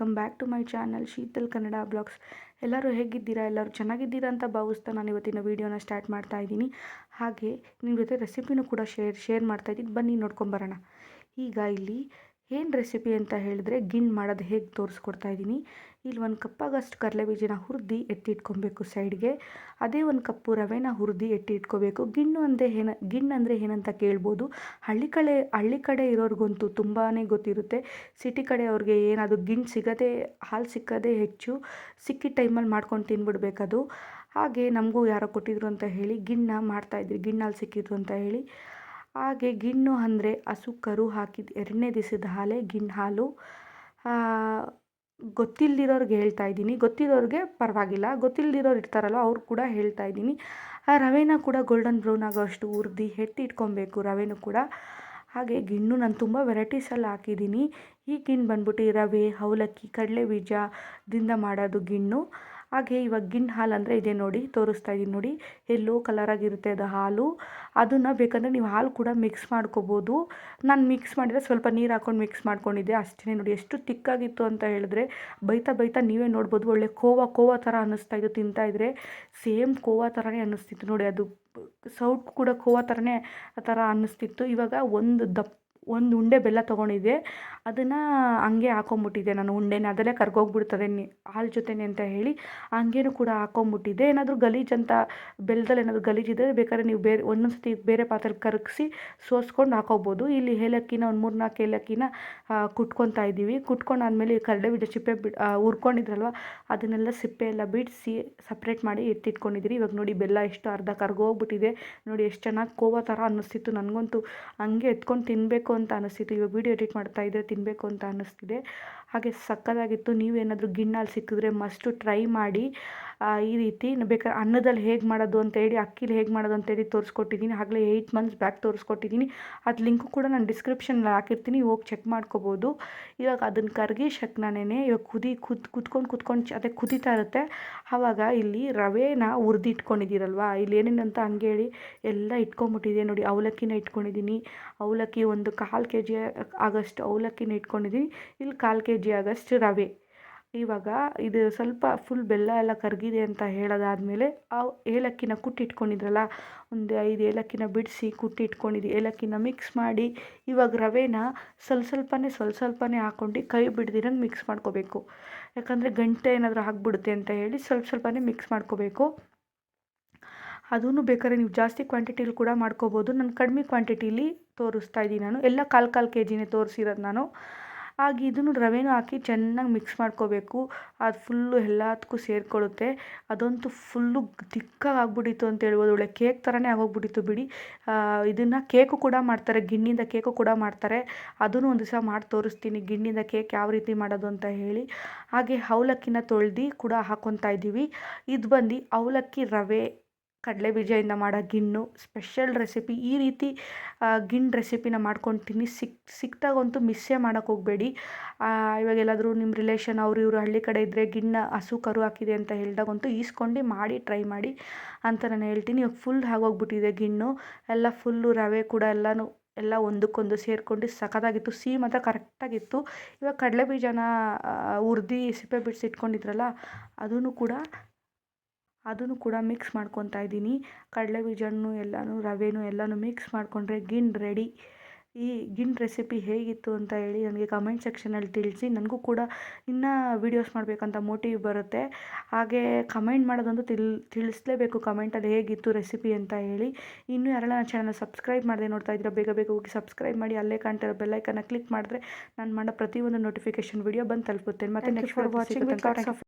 Welcome back to my channel Sheetal Kannada blogs. ಎಲ್ಲರೂ ಹೇಗಿದ್ದೀರಾ? ಎಲ್ಲರೂ ಚೆನ್ನಾಗಿದ್ದೀರಾ ಅಂತ ಭಾವಿಸ್ತಾ ನಾನು ಇವತ್ತಿನ ವೀಡಿಯೋನ ಸ್ಟಾರ್ಟ್ ಮಾಡ್ತಾ ಇದ್ದೀನಿ. ಹಾಗೆ ನಿಮ್ಮ ಜೊತೆ ರೆಸಿಪಿನೂ ಕೂಡ ಶೇರ್ ಶೇರ್ ಮಾಡ್ತಾ ಇದ್ದೀನಿ. ಬನ್ನಿ ನೋಡ್ಕೊಂಬರೋಣ ಈಗ ಇಲ್ಲಿ ಏನು ರೆಸಿಪಿ ಅಂತ ಹೇಳಿದ್ರೆ ಗಿಣ್ಣು ಮಾಡೋದು ಹೇಗೆ ತೋರಿಸ್ಕೊಡ್ತಾ ಇದ್ದೀನಿ. ಇಲ್ಲಿ ಒಂದು ಕಪ್ಪಾಗಷ್ಟು ಕಡಲೆಬೀಜನ ಹುರಿದು ಎತ್ತಿಟ್ಕೊಬೇಕು ಸೈಡ್ಗೆ. ಅದೇ ಒಂದು ಕಪ್ಪು ರವೆನ ಹುರಿದು ಎತ್ತಿ ಇಟ್ಕೋಬೇಕು. ಗಿಣ್ಣು ಅಂದರೆ ಏನ, ಗಿಣ್ಣು ಅಂದರೆ ಏನಂತ ಕೇಳ್ಬೋದು. ಹಳ್ಳಿ ಕಡೆ ಹಳ್ಳಿ ಕಡೆ ಇರೋರಿಗಂತೂ ತುಂಬಾ ಗೊತ್ತಿರುತ್ತೆ. ಸಿಟಿ ಕಡೆ ಅವ್ರಿಗೆ ಏನದು ಗಿಣ್ಣು ಸಿಗದೆ, ಹಾಲು ಸಿಕ್ಕದೇ ಹೆಚ್ಚು ಸಿಕ್ಕಿದ ಟೈಮಲ್ಲಿ ಮಾಡ್ಕೊಂಡು ತಿನ್ಬಿಡ್ಬೇಕದು. ಹಾಗೆ ನಮಗೂ ಯಾರೋ ಕೊಟ್ಟಿದ್ರು ಅಂತ ಹೇಳಿ ಗಿಣ್ಣ ಮಾಡ್ತಾಯಿದ್ವಿ ಗಿಣ್ಣಲ್ಲಿ ಸಿಕ್ಕಿದ್ರು ಅಂತ ಹೇಳಿ. ಹಾಗೆ ಗಿಣ್ಣು ಅಂದರೆ ಹಸು, ಕರು ಹಾಕಿದ ಎರಡನೇ ದಿವಸದ ಹಾಲೇ ಗಿಣ್ಣು ಹಾಲು. ಗೊತ್ತಿಲ್ಲದಿರೋರ್ಗೆ ಹೇಳ್ತಾ ಇದ್ದೀನಿ. ಗೊತ್ತಿರೋರಿಗೆ ಪರವಾಗಿಲ್ಲ. ಗೊತ್ತಿಲ್ಲದಿರೋರು ಇರ್ತಾರಲ್ಲ ಅವ್ರು ಕೂಡ ಹೇಳ್ತಾ ಇದ್ದೀನಿ. ಆ ರವೆನ ಕೂಡ ಗೋಲ್ಡನ್ ಬ್ರೌನ್ ಆಗೋ ಅಷ್ಟು ಹುರ್ದು ಎತ್ತಿ ಇಟ್ಕೊಬೇಕು ರವೆನೂ ಕೂಡ. ಹಾಗೆ ಗಿಣ್ಣು ನಾನು ತುಂಬ ವೆರೈಟೀಸಲ್ಲಿ ಹಾಕಿದ್ದೀನಿ. ಈ ಗಿಣ್ಣು ಬಂದ್ಬಿಟ್ಟು ರವೆ, ಅವಲಕ್ಕಿ ಕಡಲೆ ಬೀಜದಿಂದ ಮಾಡೋದು ಗಿಣ್ಣು. ಹಾಗೆ ಇವಾಗ ಗಿಣ್ಣು ಹಾಲು ಅಂದರೆ ಇದೆ ನೋಡಿ, ತೋರಿಸ್ತಾ ಇದ್ದೀನಿ ನೋಡಿ. ಎಲ್ಲೋ ಕಲರಾಗಿರುತ್ತೆ ಅದು ಹಾಲು. ಅದನ್ನು ಬೇಕಂದರೆ ನೀವು ಹಾಲು ಕೂಡ ಮಿಕ್ಸ್ ಮಾಡ್ಕೋಬೋದು. ನಾನು ಮಿಕ್ಸ್ ಮಾಡಿದರೆ ಸ್ವಲ್ಪ ನೀರು ಹಾಕ್ಕೊಂಡು ಮಿಕ್ಸ್ ಮಾಡ್ಕೊಂಡಿದ್ದೆ ಅಷ್ಟೇ ನೋಡಿ. ಎಷ್ಟು ತಿಕ್ಕಾಗಿತ್ತು ಅಂತ ಹೇಳಿದ್ರೆ ಬೈತಾ ಬೈತಾ ನೀವೇ ನೋಡ್ಬೋದು. ಒಳ್ಳೆ ಕೋವಾ ಕೋವಾ ಥರ ಅನ್ನಿಸ್ತಾ ತಿಂತಾ ತಿಂತಾಯಿದ್ರೆ ಸೇಮ್ ಕೋವಾ ಥರನೇ ಅನ್ನಿಸ್ತಿತ್ತು ನೋಡಿ. ಅದು ಸೌಟ್ ಕೂಡ ಕೋವಾ ಥರನೇ ಆ ಥರ ಅನ್ನಿಸ್ತಿತ್ತು. ಇವಾಗ ಒಂದು ದಪ್ಪ ಒಂದು ಉಂಡೆ ಬೆಲ್ಲ ತೊಗೊಂಡಿದ್ದೆ. ಅದನ್ನು ಹಂಗೆ ಹಾಕೊಂಬಿಟ್ಟಿದ್ದೆ. ನಾನು ಉಂಡೆನ ಅದರಲ್ಲೇ ಕರ್ಗೋಗ್ಬಿಡ್ತದೆ ನಿ, ಹಾಲು ಜೊತೆನೆ ಅಂತ ಹೇಳಿ ಹಂಗೇನು ಕೂಡ ಹಾಕೊಂಬಿಟ್ಟಿದ್ದೆ. ಏನಾದರೂ ಗಲೀಜು ಅಂತ ಬೆಲ್ಲದಲ್ಲಿ ಏನಾದರೂ ಗಲೀಜಿದ್ದರೆ ಬೇಕಾದ್ರೆ ನೀವು ಬೇರೆ ಒಂದೊಂದು ಸರ್ತಿ ಬೇರೆ ಪಾತ್ರೆಲಿ ಕರಗಿಸಿ ಸೋಸ್ಕೊಂಡು ಹಾಕೋಬೋದು. ಇಲ್ಲಿ ಏಲಕ್ಕಿನ ಒಂದು ಮೂರು ನಾಲ್ಕು ಏಲಕ್ಕಿನ ಕುಟ್ಕೊತಾ ಇದ್ದೀವಿ. ಕುಟ್ಕೊಂಡಾದ್ಮೇಲೆ ಕರಡೆ ಬೀಜ ಸಿಪ್ಪೆ ಬಿಡ್ ಹುರ್ಕೊಂಡಿದ್ರಲ್ವ, ಅದನ್ನೆಲ್ಲ ಸಿಪ್ಪೆ ಎಲ್ಲ ಬಿಡಿಸಿ ಸಪ್ರೇಟ್ ಮಾಡಿ ಎತ್ತಿಟ್ಕೊಂಡಿದ್ದೀರಿ ಇವಾಗ ನೋಡಿ ಬೆಲ್ಲ ಎಷ್ಟು ಅರ್ಧ ಕರ್ಗೋಗ್ಬಿಟ್ಟಿದೆ. ನೋಡಿ ಎಷ್ಟು ಚೆನ್ನಾಗಿ ಕೋವಾ ಥರ ಅನ್ನಿಸ್ತಿತ್ತು. ನನಗಂತೂ ಹಂಗೆ ಎತ್ಕೊಂಡು ತಿನ್ನಬೇಕು ಅಂತ ಅನ್ನಿಸ್ತಿತ್ತು ಇವಾಗ ವೀಡಿಯೋ ಎಡಿಟ್ ಮಾಡ್ತಾ ಇದ್ದರೆ ತಿನ್ನಬೇಕು ಅಂತ ಅನ್ನಿಸ್ತಿದೆ ಹಾಗೆ ಸಕ್ಕದಾಗಿತ್ತು ನೀವೇನಾದರೂ ಗಿಣ್ಣಲ್ಲಿ ಸಿಕ್ಕಿದ್ರೆ ಮಸ್ಟು ಟ್ರೈ ಮಾಡಿ. ಈ ರೀತಿ ಬೇಕಾದ್ರೆ ಅನ್ನದಲ್ಲಿ ಹೇಗೆ ಮಾಡೋದು ಅಂತೇಳಿ ಅಕ್ಕಿಲಿ ಹೇಗೆ ಮಾಡೋದು ಅಂತೇಳಿ ತೋರಿಸ್ಕೊಟ್ಟಿದ್ದೀನಿ. ಆಗಲೇ ಏಯ್ಟ್ ಮಂತ್ಸ್ ಬ್ಯಾಕ್ ತೋರಿಸ್ಕೊಟ್ಟಿದ್ದೀನಿ. ಅದು ಲಿಂಕು ಕೂಡ ನಾನು ಡಿಸ್ಕ್ರಿಪ್ಷನಲ್ಲಿ ಹಾಕಿರ್ತೀನಿ. ಹೋಗಿ ಚೆಕ್ ಮಾಡ್ಕೋಬೋದು. ಇವಾಗ ಅದನ್ನು ಕರಗಿ ಶಕ್ನಾನೇ ಇವಾಗ ಕುದಿ, ಕುದ್, ಕುತ್ಕೊಂಡು ಕುತ್ಕೊಂಡು ಅದೇ ಕುದೀತಾ ಇರುತ್ತೆ. ಆವಾಗ ಇಲ್ಲಿ ರವೆನ ಹುರಿದಿಟ್ಕೊಂಡಿದ್ದೀರಲ್ವ? ಇಲ್ಲಿ ಏನೇನಂತ ಅಂತ ಹಂಗೆ ಹೇಳಿ ಎಲ್ಲ ಇಟ್ಕೊಂಬಿಟ್ಟಿದೆ ನೋಡಿ. ಅವಲಕ್ಕಿನ ಇಟ್ಕೊಂಡಿದ್ದೀನಿ. ಅವಲಕ್ಕಿ ಒಂದು ಕಾಲು ಕೆ ಜಿ ಆಗಷ್ಟು ಅವಲಕ್ಕಿನ ಇಟ್ಕೊಂಡಿದ್ದೀನಿ ಇಲ್ಲಿ ಕಾಲು ಕೆ ಜಿ ಆಗಷ್ಟು ರವೆ. ಇವಾಗ ಇದು ಸ್ವಲ್ಪ ಫುಲ್ ಬೆಲ್ಲ ಎಲ್ಲ ಕರಗಿದೆ ಅಂತ ಹೇಳೋದಾದಮೇಲೆ ಆ ಏಲಕ್ಕಿನ ಕುಟ್ಟಿಟ್ಕೊಂಡಿದ್ರಲ್ಲ ಒಂದು ಐದು ಏಲಕ್ಕಿನ ಬಿಡಿಸಿ ಕುಟ್ಟಿಟ್ಕೊಂಡಿದ್ದು ಏಲಕ್ಕಿನ ಮಿಕ್ಸ್ ಮಾಡಿ ಇವಾಗ ರವೆನ ಸ್ವಲ್ಪ ಸ್ವಲ್ಪನೇ ಸ್ವಲ್ಪ ಸ್ವಲ್ಪನೇ ಹಾಕ್ಕೊಂಡು ಕೈ ಬಿಡ್ದಿರಂಗೆ ಮಿಕ್ಸ್ ಮಾಡ್ಕೋಬೇಕು. ಯಾಕಂದರೆ ಗಂಟೆ ಏನಾದರೂ ಆಗಿಬಿಡುತ್ತೆ ಅಂತ ಹೇಳಿ ಸ್ವಲ್ಪ ಸ್ವಲ್ಪನೇ ಮಿಕ್ಸ್ ಮಾಡ್ಕೋಬೇಕು. ಅದೂ ಬೇಕಾದ್ರೆ ನೀವು ಜಾಸ್ತಿ ಕ್ವಾಂಟಿಟಿಲಿ ಕೂಡ ಮಾಡ್ಕೋಬೋದು. ನಾನು ಕಡಿಮೆ ಕ್ವಾಂಟಿಟೀಲಿ ತೋರಿಸ್ತಾ ಇದ್ದೀನಿ ನಾನು. ಎಲ್ಲ ಕಾಲು ಕಾಲು ಕೆ ಜಿನೇ ತೋರಿಸಿರೋದು ನಾನು. ಹಾಗೆ ಇದನ್ನು ರವೆನೂ ಹಾಕಿ ಚೆನ್ನಾಗಿ ಮಿಕ್ಸ್ ಮಾಡ್ಕೋಬೇಕು. ಅದು ಫುಲ್ಲು ಎಲ್ಲದಕ್ಕೂ ಸೇರಿಕೊಳ್ಳುತ್ತೆ. ಅದಂತೂ ಫುಲ್ಲು ತಿಕ್ಕಾಗಿ ಆಗ್ಬಿಟ್ಟಿತ್ತು ಅಂತ ಹೇಳ್ಬೋದು. ಒಳ್ಳೆ ಕೇಕ್ ಥರನೇ ಆಗೋಗ್ಬಿಟ್ಟಿತ್ತು ಬಿಡಿ. ಇದನ್ನು ಕೇಕು ಕೂಡ ಮಾಡ್ತಾರೆ. ಗಿಣ್ಣಿಂದ ಕೇಕು ಕೂಡ ಮಾಡ್ತಾರೆ. ಅದನ್ನು ಒಂದು ದಿವಸ ಮಾಡಿ ತೋರಿಸ್ತೀನಿ. ಗಿಣ್ಣಿಂದ ಕೇಕ್ ಯಾವ ರೀತಿ ಮಾಡೋದು ಅಂತ ಹೇಳಿ. ಹಾಗೆ ಅವಲಕ್ಕಿನ ತೊಳ್ದು ಕೂಡ ಹಾಕ್ಕೊತಾ ಇದ್ದೀವಿ. ಇದು ಬಂದು ಅವಲಕ್ಕಿ ರವೆ ಕಡಲೆ ಬೀಜದಿಂದ ಮಾಡೋ ಗಿಣ್ಣು ಸ್ಪೆಷಲ್ ರೆಸಿಪಿ ಈ ರೀತಿ ಗಿಣ್ಣು ರೆಸಿಪಿನ ಮಾಡ್ಕೊಂಡು ತಿನ್ನಿ. ಸಿಕ್ ಸಿಕ್ತಾಗಂತೂ ಮಿಸ್ಸೇ ಮಾಡೋಕ್ಕೆ ಹೋಗಬೇಡಿ. ಇವಾಗ ಎಲ್ಲಾದರೂ ನಿಮ್ಮ ರಿಲೇಷನ್ ಅವರು ಇವರು ಹಳ್ಳಿ ಕಡೆ ಇದ್ದರೆ ಗಿಣ್ಣ ಹಸು ಕರು ಹಾಕಿದೆ ಅಂತ ಹೇಳಿದಾಗಂತೂ ಈಸ್ಕೊಂಡು ಮಾಡಿ ಟ್ರೈ ಮಾಡಿ ಅಂತ ನಾನು ಹೇಳ್ತೀನಿ. ಇವಾಗ ಫುಲ್ ಆಗೋಗ್ಬಿಟ್ಟಿದೆ ಗಿಣ್ಣು. ಎಲ್ಲ ಫುಲ್ಲು ರವೆ ಕೂಡ ಎಲ್ಲನೂ, ಎಲ್ಲ ಒಂದಕ್ಕೊಂದು ಸೇರಿಕೊಂಡು ಸಖತ್ತಾಗಿತ್ತು. ಸಿಹಿ ಮಾತ್ರ ಕರೆಕ್ಟಾಗಿತ್ತು. ಇವಾಗ ಕಡಲೆ ಬೀಜನ ಹುರ್ದು ಸಿಪ್ಪೆ ಬಿಡಿಸಿ ಇಟ್ಕೊಂಡಿದ್ರಲ್ಲ ಅದೂ ಕೂಡ ಅದನ್ನು ಕೂಡ ಮಿಕ್ಸ್ ಮಾಡ್ಕೊತಾ ಇದ್ದೀನಿ. ಕಡಲೆ ಬೀಜನೂ ಎಲ್ಲನೂ ರವೆನೂ ಎಲ್ಲನೂ ಮಿಕ್ಸ್ ಮಾಡಿಕೊಂಡ್ರೆ ಗಿಣ್ಣು ರೆಡಿ ಈ ಗಿಣ್ಣು ರೆಸಿಪಿ ಹೇಗಿತ್ತು ಅಂತ ಹೇಳಿ ನನಗೆ ಕಮೆಂಟ್ ಸೆಕ್ಷನಲ್ಲಿ ತಿಳಿಸಿ. ನನಗೂ ಕೂಡ ಇನ್ನೂ ವೀಡಿಯೋಸ್ ಮಾಡಬೇಕಂತ ಮೋಟಿವ್ ಬರುತ್ತೆ. ಹಾಗೆ ಕಮೆಂಟ್ ಮಾಡೋದಂತೂ ತಿಳ್ ತಿಳಿಸ್ಲೇಬೇಕು ಕಮೆಂಟಲ್ಲಿ ಹೇಗಿತ್ತು ರೆಸಿಪಿ ಅಂತ ಹೇಳಿ. ಇನ್ನೂ ಯಾರೆಲ್ಲ ನನ್ನ ಚಾನಲ್ನ ಸಬ್ಸ್ಕ್ರೈಬ್ ಮಾಡದೆ ನೋಡ್ತಾ ಇದ್ದೀರಾ ಬೇಗ ಬೇಗ ಹೋಗಿ ಸಬ್ಸ್ಕ್ರೈಬ್ ಮಾಡಿ. ಅಲ್ಲೇ ಕಾಣ್ತಿರೋ ಬೆಲ್ಲೈಕನ್ನ ಕ್ಲಿಕ್ ಮಾಡಿದ್ರೆ ನಾನು ಮಾಡೋ ಪ್ರತಿಯೊಂದು ನೋಟಿಫಿಕೇಷನ್ ವೀಡಿಯೋ ಬಂದು ತಲುಪುತ್ತೆ. ಮತ್ತು ನೆಕ್ಸ್ಟ್ ವಾಚಿಂಗ್